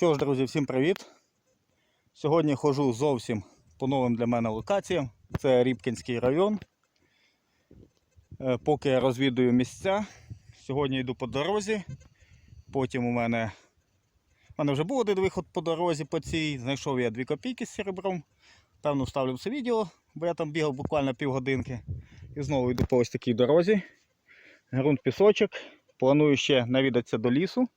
Що ж, друзі, всім привіт! Сьогодні ходжу зовсім по новим для мене локаціям. Це Рібкінський район. Е, Поки я розвідую місця. Сьогодні йду по дорозі. Потім у мене, у мене вже був один виход по дорозі по цій. Знайшов я 2 копійки з серебром. Певно, вставлю це відео, бо я там бігав буквально півгодинки. І знову йду по ось такій дорозі. Грунт пісочок. Планую ще навідатися до лісу.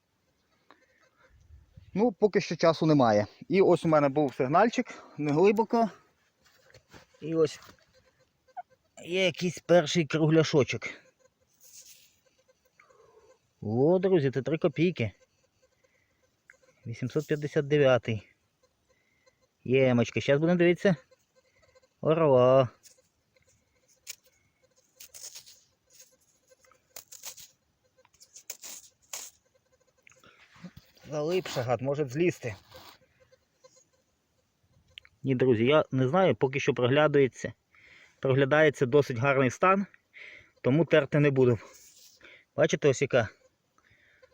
Ну, поки що часу немає. І ось у мене був сигнальчик, не глибоко. І ось є якийсь перший кругляшочок. О, друзі, це 3 копійки. 859. Ємочка, зараз будемо дивитися. Орла. Залипша гад, може злізти. Ні, друзі, я не знаю, поки що проглядається. Проглядається досить гарний стан, тому терти не буду. Бачите, ось яка?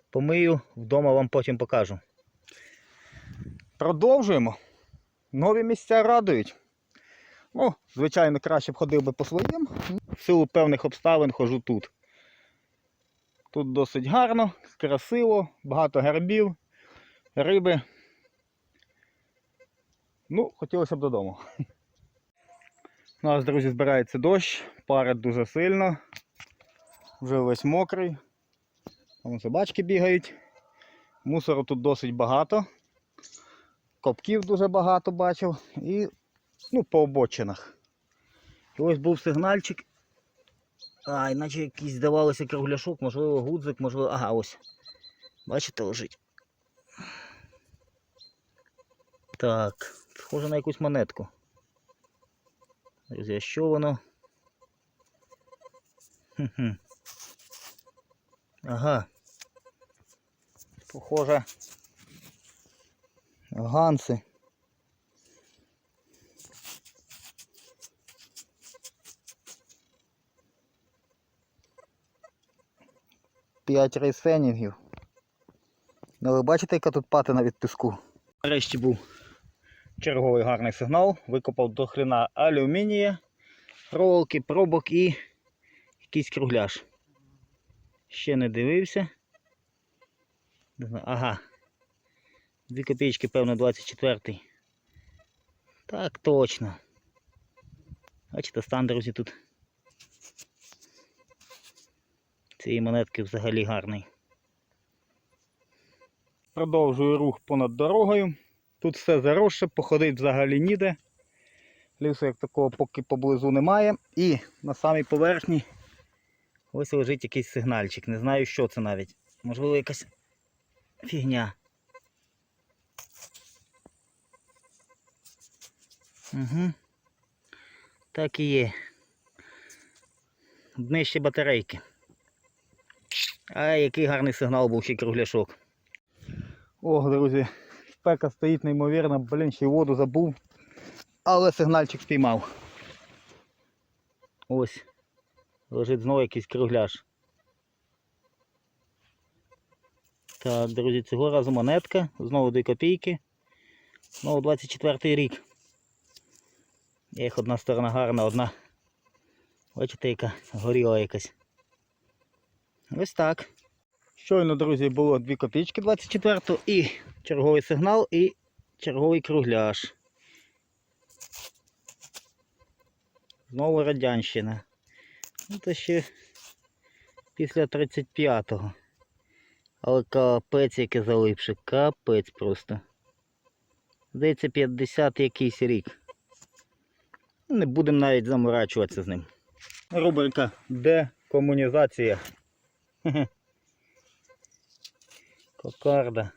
Помию, вдома вам потім покажу. Продовжуємо. Нові місця радують. Ну, звичайно, краще б ходив би по своїм. В силу певних обставин ходжу тут. Тут досить гарно, красиво, багато гербів, риби. Ну, хотілося б додому. У нас, друзі, збирається дощ, парить дуже сильно. Вже весь мокрий. Там собачки бігають. Мусору тут досить багато. Копків дуже багато бачив. І ну, по обочинах. І ось був сигнальчик. А, іначе якийсь здавалося кругляшок, можливо, гудзик, можливо. Ага, ось. Бачите, лежить. Так, схоже на якусь монетку. Друзі, що воно? Ага. Похоже. Ганси. П'ять рейсенінгів. Ну ви бачите, яка тут патина від піску? Нарешті був черговий гарний сигнал. Викопав до хрена алюмінія, проволоки, пробок і якийсь кругляш. Ще не дивився. Ага. Дві копійки, певно, 24-й. Так, точно. Бачите, стан, друзі, тут. Цієї монетки взагалі гарний. Продовжую рух понад дорогою. Тут все заросше, походить взагалі ніде. Лісу як такого поки поблизу немає. І на самій поверхні ось лежить якийсь сигнальчик. Не знаю, що це навіть. Можливо, якась фігня. Угу. Так і є. Днище батарейки. А який гарний сигнал був ще кругляшок. О, друзі, спека стоїть неймовірно, блін, ще й воду забув. Але сигнальчик спіймав. Ось. Лежить знову якийсь кругляш. Так, друзі, цього разу монетка. Знову 2 копійки. Знову 24 рік. Їх одна сторона гарна, одна. Бачите, яка горіла якась. Ось так. Щойно, друзі, було 2 копійки 24 і черговий сигнал, і черговий кругляш. Знову радянщина. Ну, це ще після 35-го. Але капець яке залипше, капець просто. Здається, 50 якийсь рік. Не будемо навіть заморачуватися з ним. Рубрика Декомунізація. Хе-хе. Кокарда.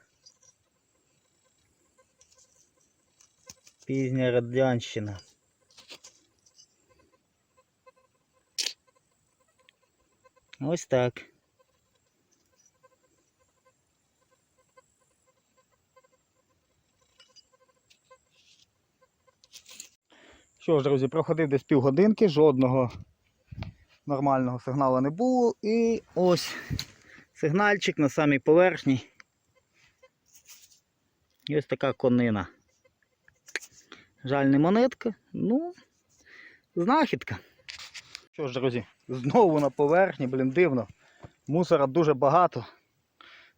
Пізня радянщина. Ось так. Що ж, друзі, проходив десь півгодинки, жодного нормального сигналу не було. І ось сигнальчик на самій поверхні. І ось така конина. Жаль, не монетка, ну, знахідка. Що ж, друзі, знову на поверхні, блін, дивно. Мусора дуже багато.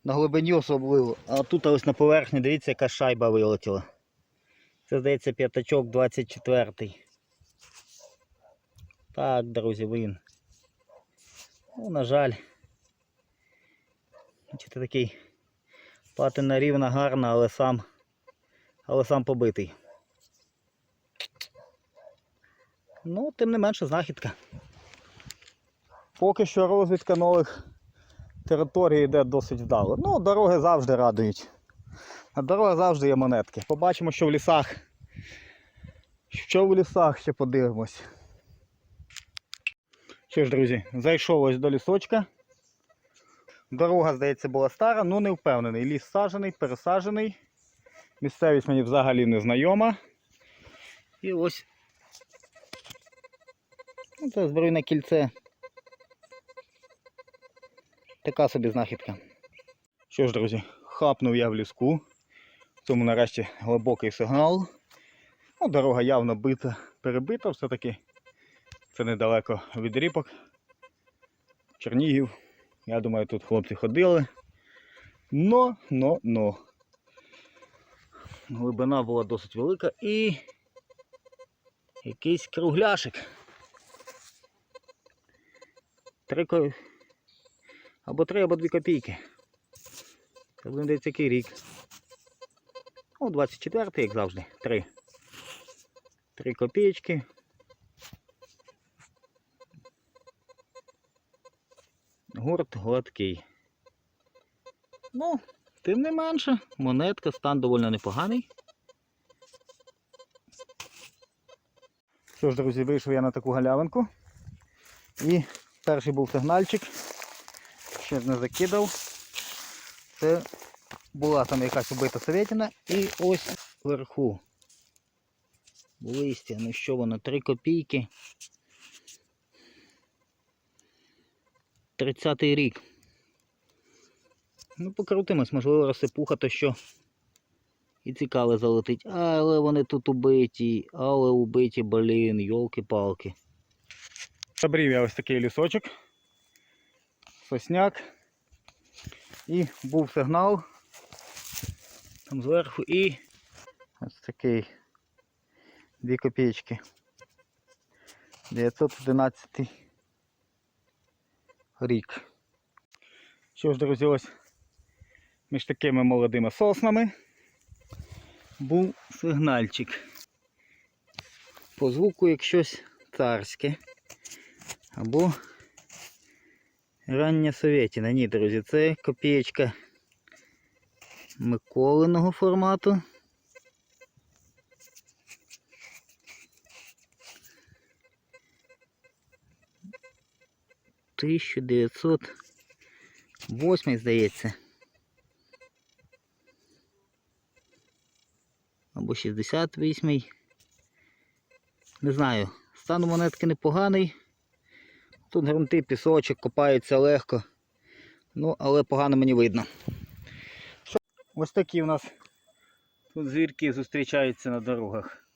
На глибині особливо. А тут ось на поверхні, дивіться, яка шайба вилетіла. Це, здається, п'ятачок 24. Так, друзі, він. Ну, на жаль. Бачите, такий патина рівна, гарна, але сам, але сам побитий. Ну, тим не менше знахідка. Поки що розвідка нових територій йде досить вдало. Ну, дороги завжди радують. На дорогах завжди є монетки. Побачимо, що в лісах. Що в лісах ще подивимось. Що ж, друзі, зайшов ось до лісочка. Дорога, здається, була стара, ну не впевнений. Ліс саджений, пересаджений. Місцевість мені взагалі не знайома. І ось це збройне кільце. Така собі знахідка. Що ж, друзі, хапнув я в ліску. Цьому нарешті глибокий сигнал. Ну, дорога явно бита, перебита, все-таки це недалеко від ріпок. Чернігів. Я думаю, тут хлопці ходили. Но, но, но. Глибина була досить велика і якийсь кругляшик. Три ко... Або три, або дві копійки. Це буде десь який рік. О, 24 як завжди. Три. Три копійки. Гурт гладкий. Ну, тим не менше, монетка, стан доволі непоганий. Що ж, друзі, вийшов я на таку галявинку. І перший був сигнальчик. Ще не закидав. Це була там якась убита совєтіна. І ось вверху. Листя, ну що воно, 3 копійки. 30-й рік. Ну, покрутимось, можливо, розсипуха, то що і цікаве залетить. Але вони тут убиті, але убиті, блін, йолки-палки. Забрів я ось такий лісочок. Сосняк. І був сигнал. Там зверху і ось такий. Дві копійки. 911 рік. Що ж, друзі, ось між такими молодими соснами був сигнальчик. По звуку як щось царське. Або рання совєтіна. Ні, друзі, це копієчка Миколиного формату. Тисяча дев'ятсот восьмий, здається. Або 68-й. Не знаю. Стан монетки непоганий. Тут грунти, пісочок, копаються легко. Ну, але погано мені видно. Ось такі у нас тут звірки зустрічаються на дорогах.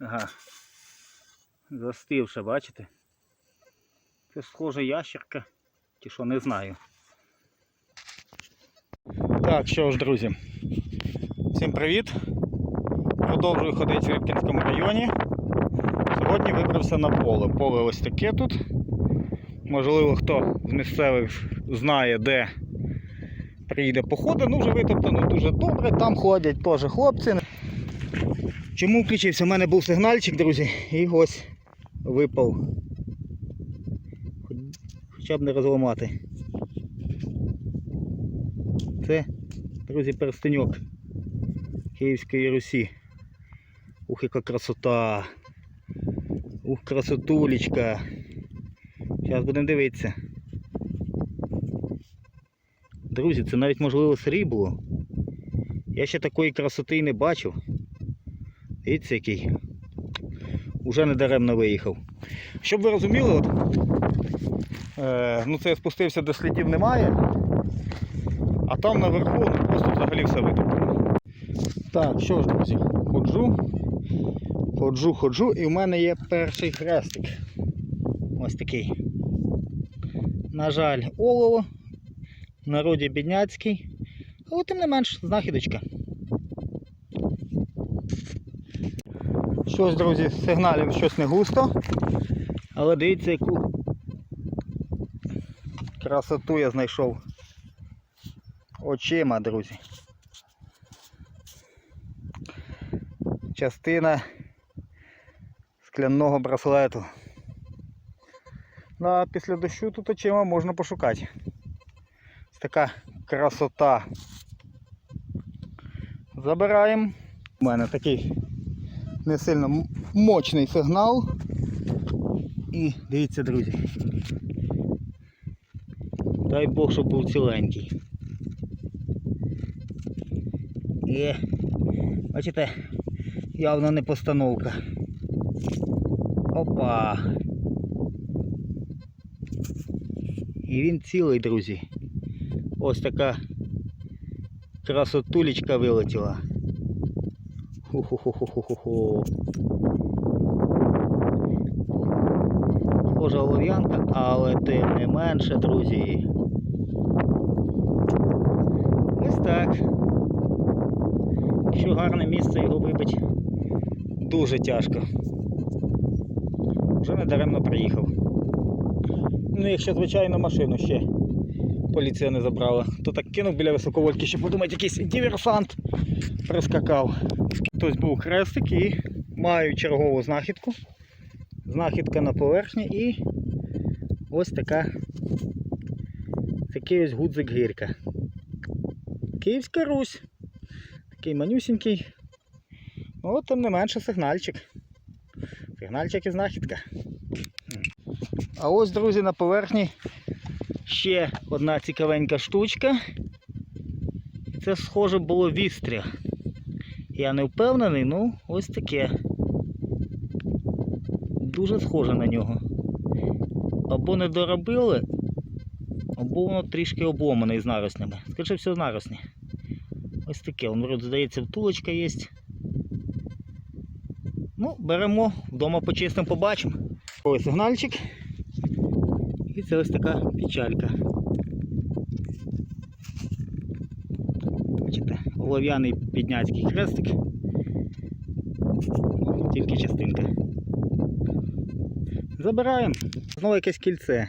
Ага. Застивша, бачите? Це схоже ящерка, чи що не знаю. Так, що ж, друзі. Всім привіт. Продовжую ходити в Рибкінському районі. Сьогодні вибрався на поле. Поле ось таке тут. Можливо, хто з місцевих знає, де приїде походи. Ну, вже витоптано дуже добре. Там ходять теж хлопці. Чому включився? У мене був сигнальчик, друзі, і ось випав. Хоча б не розламати. Це, друзі, перстеньок Київської Русі. Ух, яка красота. Ух, красотулечка. Зараз будемо дивитися. Друзі, це навіть можливо срібло. Я ще такої красоти не бачив. Дивіться який. Уже не даремно виїхав. Щоб ви розуміли, от, е, ну це я спустився до слідів немає. А там наверху ну, просто взагалі все витоптано. Так, що ж, друзі, ходжу, ходжу, ходжу, і в мене є перший хрестик. Ось такий. На жаль, олово, в народі бідняцький, але тим не менш знахідочка. Щось, друзі, з сигналів щось не густо. Але дивіться, яку красоту я знайшов очима, друзі. Частина скляного браслету. Ну, а після дощу тут очима можна пошукати. Ось така красота. Забираємо. У мене такий не сильно мощний сигнал. І дивіться, друзі. Дай Бог, щоб був ціленький. І, бачите, явно не постановка. Опа. І він цілий, друзі. Ось така красотулечка вилетіла. Схожа олов'янка, але тим не менше, друзі. Ось так. Якщо гарне місце його вибить, дуже тяжко. Вже не даремно приїхав. Ну, якщо, звичайно, машину ще поліція не забрала, то так кинув біля високовольтки, щоб подумати, якийсь диверсант прискакав. Хтось був хрестик і маю чергову знахідку. Знахідка на поверхні і ось така такий ось гудзик гирка. Київська Русь. Такий манюсінький. Ну, тим не менше сигнальчик. Сигнальчик і знахідка. А ось, друзі, на поверхні ще одна цікавенька штучка. Це схоже було вістря. Я не впевнений, ну ось таке. Дуже схоже на нього. Або не доробили, або воно трішки обломане з нароснями. Скажи, все наросні. Ось таке, вроде, здається, втулочка є. Ну, беремо, вдома почистимо, побачимо. Ось сигнальчик. І це ось така печалька. Бачите, олов'яний підняцький хрестик. Тільки частинка. Забираємо. Знову якесь кільце.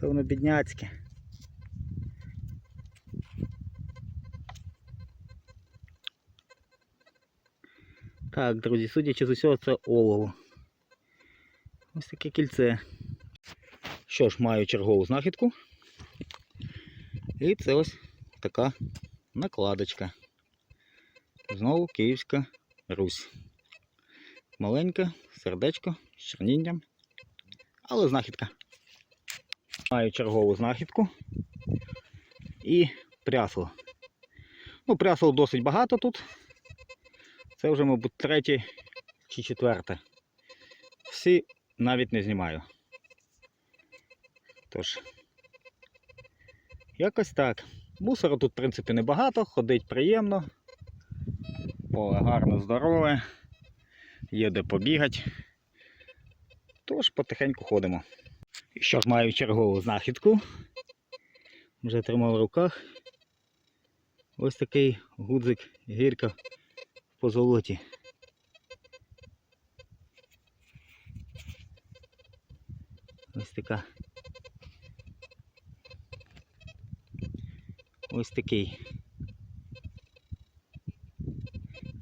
Це воно бідняцьке. Так, друзі, судячи з усього, це олово. Ось таке кільце. Що ж, маю чергову знахідку. І це ось така накладочка. Знову Київська Русь. Маленьке сердечко з чернінням. Але знахідка. Маю чергову знахідку. І прясло. Ну, прясло досить багато тут. Це вже, мабуть, третє чи четверте. Всі навіть не знімаю. Тож, якось так. Мусору тут, в принципі, небагато, ходить приємно. Поле гарно здорове, є де побігати. Тож потихеньку ходимо. І що ж маю чергову знахідку. Вже тримав в руках. Ось такий гудзик гірка по золоті. Ось така. Ось такий.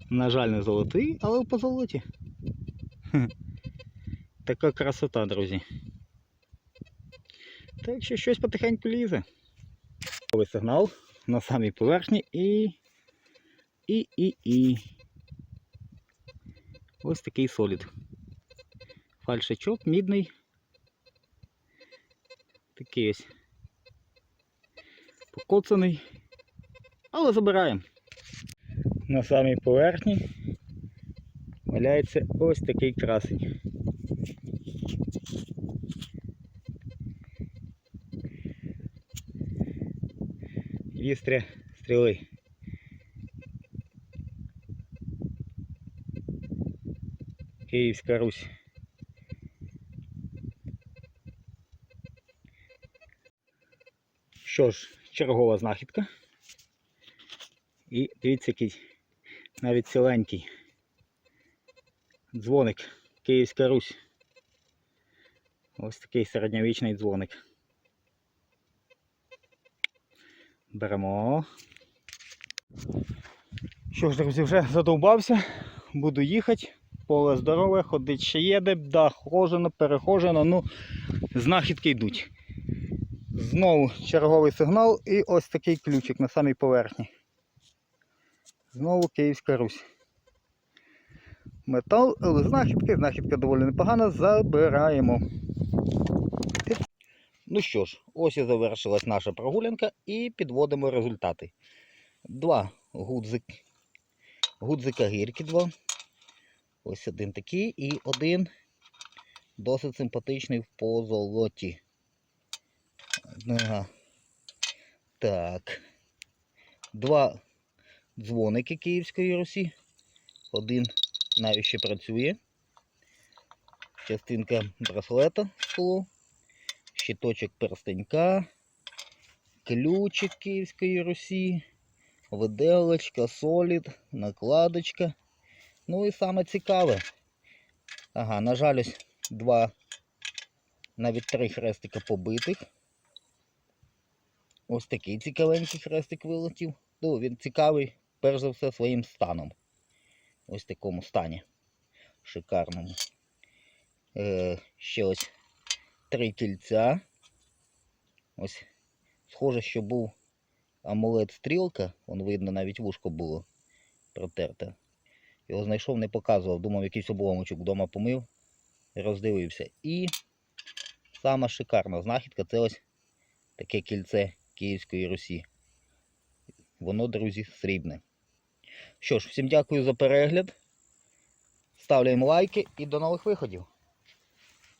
На жаль, не золотий, але по золоті. Хе. Така красота, друзі. Так що щось потихеньку лізе. Новий сигнал на самій поверхні і. І, і, і. Ось такий солід. Фальшичок мідний. Такий ось. Покоцаний. Але забираємо. На самій поверхні валяється ось такий красень. вістря стріли. Київська Русь. Що ж, чергова знахідка. І дивіться, який навіть ціленький дзвоник Київська Русь. Ось такий середньовічний дзвоник. Беремо. Що ж, друзі, вже задовбався. Буду їхати. Поле здорове, ходить ще є де, да, хожено, перехожено, ну, знахідки йдуть. Знову черговий сигнал і ось такий ключик на самій поверхні. Знову Київська Русь. Метал, знахідки, знахідка доволі непогана, забираємо. Ну що ж, ось і завершилась наша прогулянка і підводимо результати. Два гудзик, гудзика гірки два. Ось один такий і один досить симпатичний в позолоті. Ага. Так. Два дзвоники Київської Русі. Один навіть ще працює. Частинка браслета скло, щиточок перстенька, ключик Київської Русі, виделочка, солід, накладочка. Ну і саме цікаве. Ага, на жаль, ось два, навіть три хрестика побитих. Ось такий цікавенький хрестик вилетів. Ну, він цікавий, перш за все, своїм станом. Ось в такому стані. Шикарному. Е, ще ось три кільця. Ось, схоже, що був амулет стрілка. Вон видно, навіть вушко було протерте. Його знайшов, не показував. Думав, якийсь обломочок вдома помив, роздивився. І сама шикарна знахідка це ось таке кільце Київської Русі. Воно, друзі, срібне. Що ж, всім дякую за перегляд. Ставляємо лайки і до нових виходів.